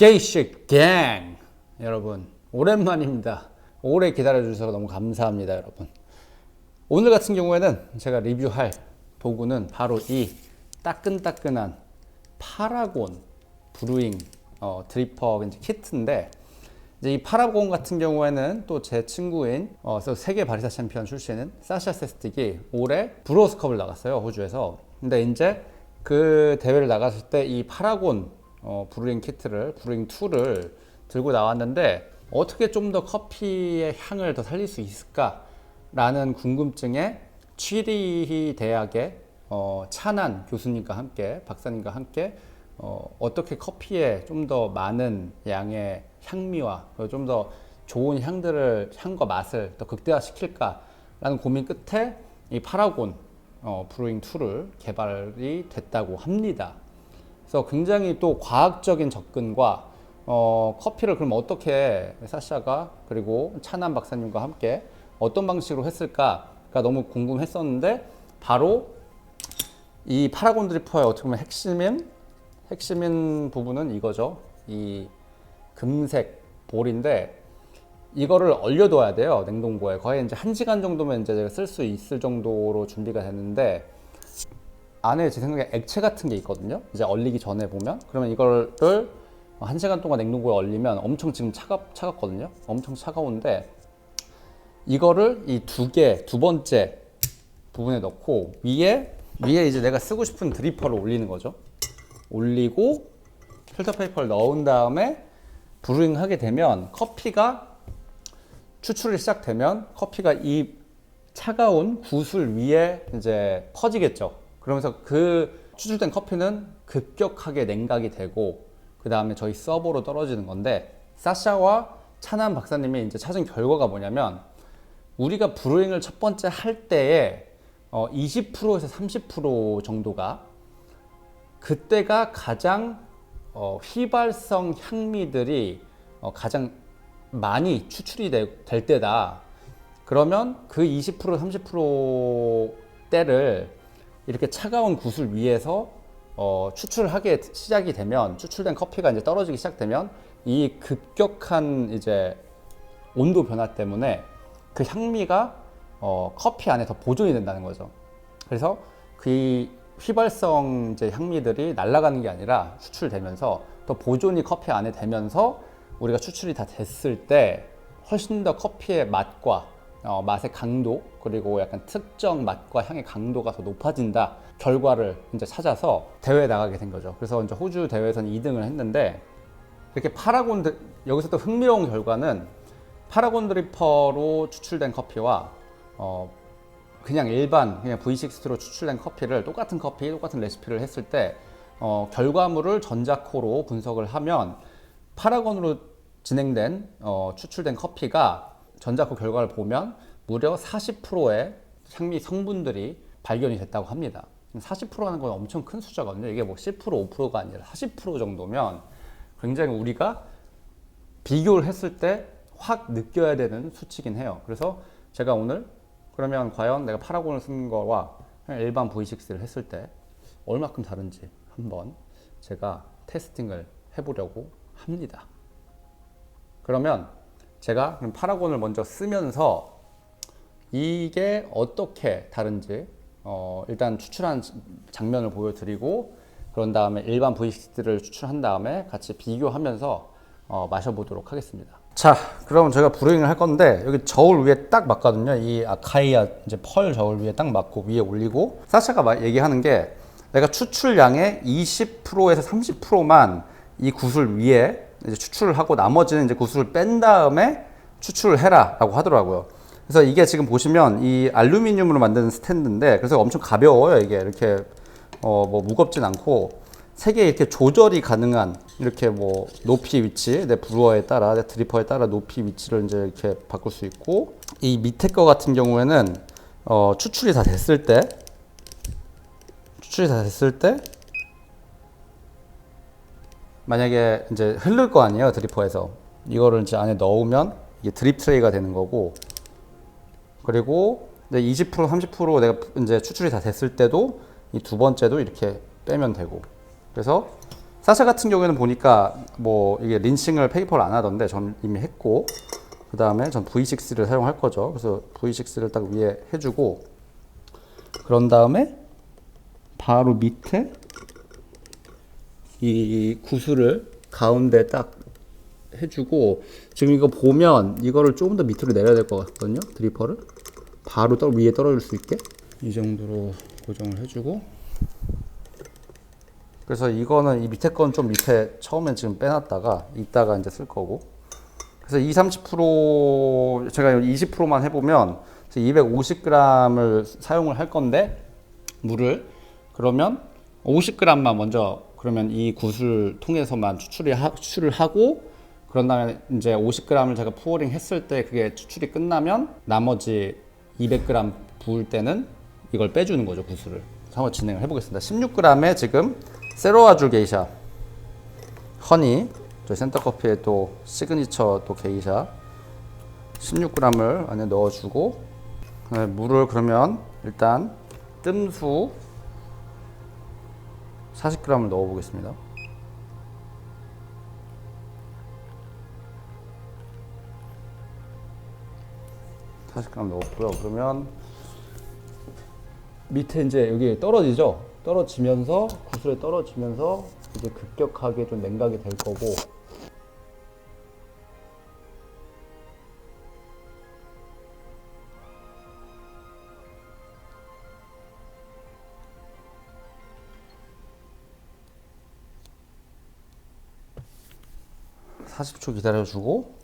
게이식 갱 여러분 오랜만입니다. 오래 기다려 주셔서 너무 감사합니다, 여러분. 오늘 같은 경우에는 제가 리뷰할 도구는 바로 이 따끈따끈한 파라곤 브루잉 어, 드리퍼 이제 키트인데 이제 이 파라곤 같은 경우에는 또 제 친구인 어, 세계 바리스타 챔피언 출신인 사샤 세스틱이 올해 브로스컵을 나갔어요 호주에서. 근데 이제 그 대회를 나갔을 때 이 파라곤 어, 브루잉 키트를 브루잉 2를 들고 나왔는데 어떻게 좀 더 커피의 향을 더 살릴 수 있을까라는 궁금증에 취리 대학의 어, 찬한 교수님과 함께 박사님과 함께 어, 어떻게 커피에 좀 더 많은 양의 향미와 좀 더 좋은 향들을 향과 맛을 더 극대화시킬까라는 고민 끝에 이 파라곤 어, 브루잉 2를 개발이 됐다고 합니다. 그래서 굉장히 또 과학적인 접근과 어, 커피를 그럼 어떻게 사샤가 그리고 찬한 박사님과 함께 어떤 방식으로 했을까가 너무 궁금했었는데 바로 이 파라곤 드리퍼의 어떻게 보면 핵심인 핵심인 부분은 이거죠. 이 금색 볼인데 이거를 얼려둬야 돼요 냉동고에 거의 이제 한 시간 정도면 이제 쓸 수 있을 정도로 준비가 됐는데 안에 제 생각에 액체 같은 게 있거든요. 이제 얼리기 전에 보면 그러면 이거를 한 시간 동안 냉동고에 얼리면 엄청 지금 차갑 차갑거든요. 엄청 차가운데 이거를 이 두 개 두 번째 부분에 넣고 위에 위에 이제 내가 쓰고 싶은 드리퍼를 올리는 거죠. 올리고 필터 페이퍼를 넣은 다음에 브루잉 하게 되면 커피가 추출이 시작되면 커피가 이 차가운 구슬 위에 이제 퍼지겠죠. 그러면서 그 추출된 커피는 급격하게 냉각이 되고 그 다음에 저희 서버로 떨어지는 건데 사샤와 찬한 박사님이 이제 찾은 결과가 뭐냐면 우리가 브루잉을 첫 번째 할 때에 어 20%에서 30% 정도가 그때가 가장 어 휘발성 향미들이 어 가장 많이 추출이 되- 될 때다. 그러면 그 20% 30% 때를 이렇게 차가운 구슬 위에서 어, 추출하게 시작이 되면 추출된 커피가 이제 떨어지기 시작되면 이 급격한 이제 온도 변화 때문에 그 향미가 어, 커피 안에 더 보존이 된다는 거죠. 그래서 그 휘발성 이제 향미들이 날아가는 게 아니라 추출되면서 더 보존이 커피 안에 되면서 우리가 추출이 다 됐을 때 훨씬 더 커피의 맛과 어, 맛의 강도 그리고 약간 특정 맛과 향의 강도가 더 높아진다 결과를 이제 찾아서 대회에 나가게 된 거죠. 그래서 이제 호주 대회에서는 2등을 했는데 이렇게 파라곤 드- 여기서 또 흥미로운 결과는 파라곤 드리퍼로 추출된 커피와 어, 그냥 일반 그냥 V60로 추출된 커피를 똑같은 커피 똑같은 레시피를 했을 때 어, 결과물을 전자코로 분석을 하면 파라곤으로 진행된 어, 추출된 커피가 전자코 결과를 보면 무려 40%의 향미 성분들이 발견이 됐다고 합니다. 40%라는 건 엄청 큰 숫자거든요. 이게 뭐 10% 5%가 아니라 40% 정도면 굉장히 우리가 비교를 했을 때 확 느껴야 되는 수치긴 해요. 그래서 제가 오늘 그러면 과연 내가 파라곤을 쓴 거와 일반 V6를 했을 때 얼마큼 다른지 한번 제가 테스팅을 해보려고 합니다. 그러면 제가 그럼 파라곤을 먼저 쓰면서 이게 어떻게 다른지 어, 일단 추출한 장면을 보여드리고 그런 다음에 일반 V6를 추출한 다음에 같이 비교하면서 어, 마셔보도록 하겠습니다. 자, 그럼 제가 브루잉을 할 건데 여기 저울 위에 딱 맞거든요. 이 아카이아 이제 펄 저울 위에 딱 맞고 위에 올리고 사샤가 막 얘기하는 게 내가 추출량의 20%에서 30%만 이 구슬 위에 이제 추출을 하고 나머지는 이제 구슬을 뺀 다음에 추출을 해라라고 하더라고요. 그래서 이게 지금 보시면 이 알루미늄으로 만든 스탠드인데 그래서 엄청 가벼워요. 이게 이렇게 어 뭐 무겁진 않고 세개 이렇게 조절이 가능한 이렇게 뭐 높이 위치 내 브루어에 따라 내 드리퍼에 따라 높이 위치를 이제 이렇게 바꿀 수 있고 이 밑에 거 같은 경우에는 어 추출이 다 됐을 때 추출이 다 됐을 때 만약에 이제 흐를 거 아니에요 드리퍼에서. 이거를 이제 안에 넣으면 이게 드립 트레이가 되는 거고. 그리고 이제 20% 30% 내가 이제 추출이 다 됐을 때도 이 두 번째도 이렇게 빼면 되고. 그래서 사샤 같은 경우에는 보니까 뭐 이게 린싱을 페이퍼를 안 하던데 전 이미 했고 그 다음에 전 V6를 사용할 거죠. 그래서 V6를 딱 위에 해주고 그런 다음에 바로 밑에 이 구슬을 가운데 딱 해주고 지금 이거 보면 이거를 조금 더 밑으로 내려야 될 것 같거든요. 드리퍼를. 바로 떨 위에 떨어질 수 있게. 이 정도로 고정을 해주고. 그래서 이거는 이 밑에 건 좀 밑에 처음에 지금 빼놨다가 이따가 이제 쓸 거고. 그래서 2, 30% 제가 20%만 해보면 250g을 사용을 할 건데 물을. 그러면 50g만 먼저 그러면 이 구슬 통해서만 추출이 하, 추출을 하고 그런 다음에 이제 50g을 제가 푸어링 했을 때 그게 추출이 끝나면 나머지 200g 부을 때는 이걸 빼주는 거죠 구슬을. 한번 진행을 해보겠습니다. 16g에 지금 세로아줄 게이샤, 허니, 저희 센터커피의 또 시그니처 또 게이샤 16g을 안에 넣어주고 네, 물을 그러면 일단 뜸수 40g을 넣어 보겠습니다. 사십 g 넣었고요. 그러면 밑에 이제 여기 떨어지죠. 떨어지면서 구슬에 떨어지면서 이제 급격하게 좀 냉각이 될 거고 사십 초 기다려주고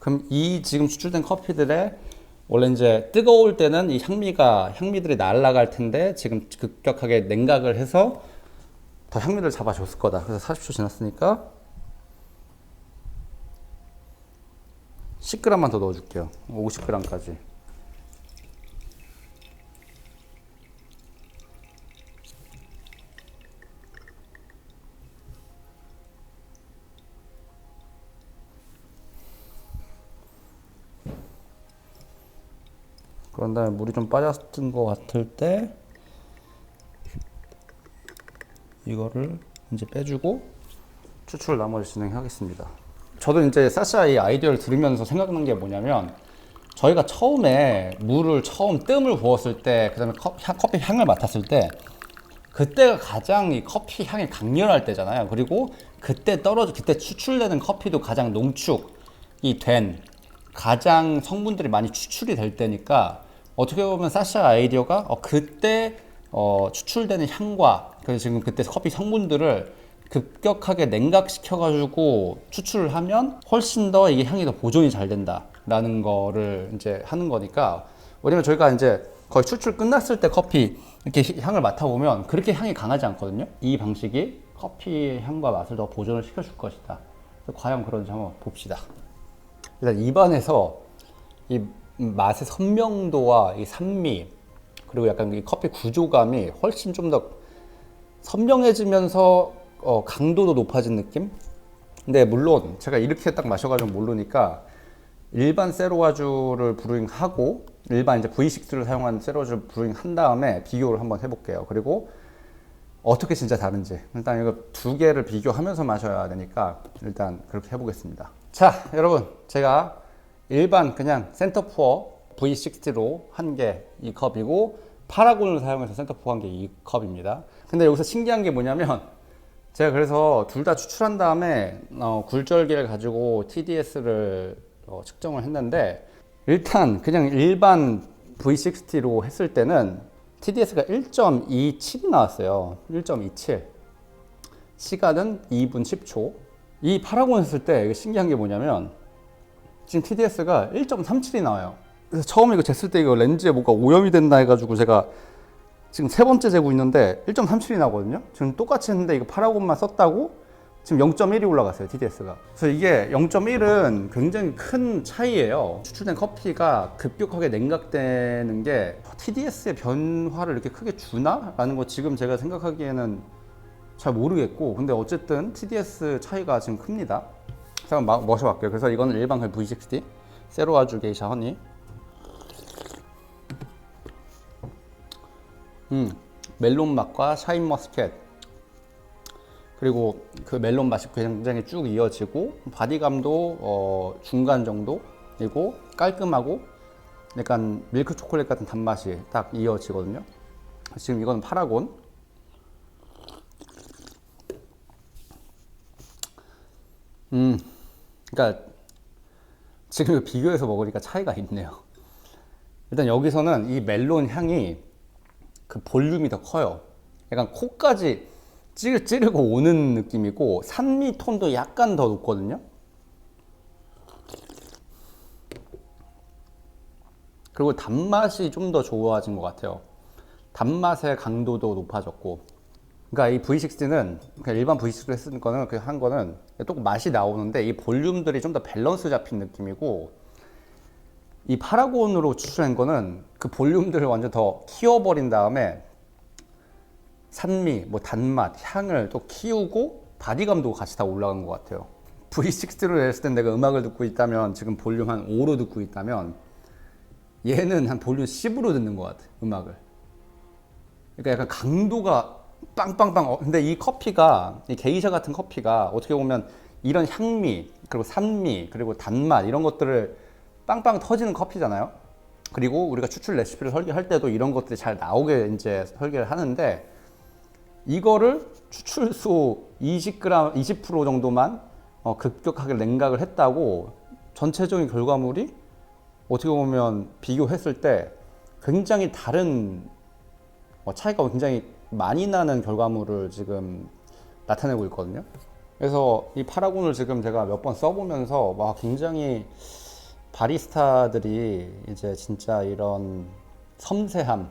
그럼 이 지금 추출된 커피들의 원래 이제 뜨거울 때는 이 향미가 향미들이 날아갈 텐데 지금 급격하게 냉각을 해서 더 향미를 잡아줬을 거다. 그래서 40초 지났으니까 10g만 더 넣어줄게요. 50g까지. 그런 다음에 물이 좀 빠졌던 것 같을 때 이거를 이제 빼주고 추출 나머지 진행하겠습니다. 저도 이제 사샤 이 아이디어를 들으면서 생각난 게 뭐냐면 저희가 처음에 물을 처음 뜸을 부었을 때 그다음에 커피 향을 맡았을 때 그때가 가장 이 커피 향이 강렬할 때잖아요. 그리고 그때 떨어져 그때 추출되는 커피도 가장 농축이 된 가장 성분들이 많이 추출이 될 때니까 어떻게 보면 사샤 아이디어가 어, 그때 어, 추출되는 향과 그래서 지금 그때 커피 성분들을 급격하게 냉각시켜 가지고 추출을 하면 훨씬 더 이게 향이 더 보존이 잘 된다라는 거를 이제 하는 거니까 왜냐면 저희가 이제 거의 추출 끝났을 때 커피 이렇게 향을 맡아보면 그렇게 향이 강하지 않거든요. 이 방식이 커피 향과 맛을 더 보존을 시켜줄 것이다. 과연 그런지 한번 봅시다. 일단 입안에서 이 맛의 선명도와 이 산미 그리고 약간 이 커피 구조감이 훨씬 좀 더 선명해지면서 어, 강도도 높아진 느낌? 근데 물론 제가 이렇게 딱 마셔가지고 모르니까 일반 세로와주를 브루잉하고 일반 이제 V6를 사용한 세로와주 브루잉 한 다음에 비교를 한번 해볼게요. 그리고 어떻게 진짜 다른지 일단 이거 두 개를 비교하면서 마셔야 되니까 일단 그렇게 해보겠습니다. 자, 여러분 제가 일반 그냥 센터푸어 V60로 한 개 이 컵이고 파라곤을 사용해서 센터푸어 한 개 이 컵입니다. 근데 여기서 신기한 게 뭐냐면 제가 그래서 둘 다 추출한 다음에 어, 굴절기를 가지고 TDS를 어, 측정을 했는데 일단 그냥 일반 V60로 했을 때는 TDS가 1.27이 나왔어요. 1.27. 시간은 2분 10초. 이 파라곤 했을 때 신기한 게 뭐냐면 지금 TDS가 1.37이 나와요. 그래서 처음에 이거 쟀을 때 이거 렌즈에 뭐가 오염이 된다 해가지고 제가 지금 세 번째 재고 있는데 1.37이 나거든요. 지금 똑같이 했는데 이거 파라곤만 썼다고 지금 0.1이 올라갔어요 TDS가. 그래서 이게 0.1은 굉장히 큰 차이예요. 추출된 커피가 급격하게 냉각되는 게 TDS의 변화를 이렇게 크게 주나라는 거 지금 제가 생각하기에는 잘 모르겠고 근데 어쨌든 TDS 차이가 지금 큽니다. 제가 막 마셔볼게요. 그래서 이거는 일반 그 V60 세로아주 게이샤 허니. 음, 멜론 맛과 샤인 머스켓. 그리고 그 멜론 맛이 굉장히 쭉 이어지고 바디감도 어, 중간 정도이고 깔끔하고 약간 밀크 초콜릿 같은 단맛이 딱 이어지거든요. 지금 이거는 파라곤. 음, 그러니까 지금 비교해서 먹으니까 차이가 있네요. 일단 여기서는 이 멜론 향이 그 볼륨이 더 커요. 약간 코까지 찌르, 찌르고 오는 느낌이고 산미 톤도 약간 더 높거든요. 그리고 단맛이 좀 더 좋아진 것 같아요. 단맛의 강도도 높아졌고. 그러니까 이 V60는 그냥 일반 V60를 쓴 거는 그 한 거는 또 맛이 나오는데 이 볼륨들이 좀 더 밸런스 잡힌 느낌이고 이 파라곤으로 추출한 거는 그 볼륨들을 완전 더 키워버린 다음에 산미, 뭐 단맛, 향을 또 키우고 바디감도 같이 다 올라간 것 같아요. V60로 냈을 땐 내가 음악을 듣고 있다면 지금 볼륨 한 5로 듣고 있다면 얘는 한 볼륨 10으로 듣는 것 같아 음악을. 그러니까 약간 강도가 빵빵빵. 어, 근데 이 커피가 이 게이샤 같은 커피가 어떻게 보면 이런 향미 그리고 산미 그리고 단맛 이런 것들을 빵빵 터지는 커피잖아요. 그리고 우리가 추출 레시피를 설계할 때도 이런 것들이 잘 나오게 이제 설계를 하는데 이거를 추출수 20g, 20% 정도만 어, 급격하게 냉각을 했다고 전체적인 결과물이 어떻게 보면 비교했을 때 굉장히 다른 어, 차이가 굉장히 많이 나는 결과물을 지금 나타내고 있거든요. 그래서 이 파라곤을 지금 제가 몇 번 써보면서 와 굉장히 바리스타들이 이제 진짜 이런 섬세함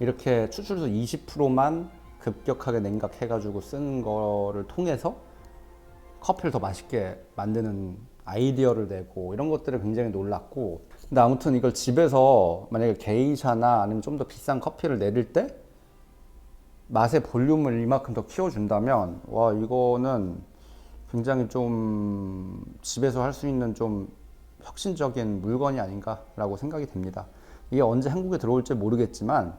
이렇게 추출수 20%만 급격하게 냉각해가지고 쓴 거를 통해서 커피를 더 맛있게 만드는 아이디어를 내고 이런 것들을 굉장히 놀랐고 근데 아무튼 이걸 집에서 만약에 게이샤나 아니면 좀 더 비싼 커피를 내릴 때 맛의 볼륨을 이만큼 더 키워준다면 와 이거는 굉장히 좀 집에서 할 수 있는 좀 혁신적인 물건이 아닌가라고 생각이 됩니다. 이게 언제 한국에 들어올지 모르겠지만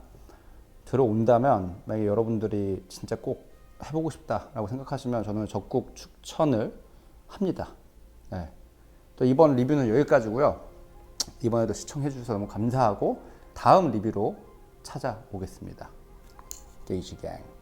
들어온다면 만약에 여러분들이 진짜 꼭 해보고 싶다라고 생각하시면 저는 적극 추천을 합니다. 네. 또 이번 리뷰는 여기까지고요. 이번에도 시청해 주셔서 너무 감사하고 다음 리뷰로 찾아오겠습니다. 게이지 갱.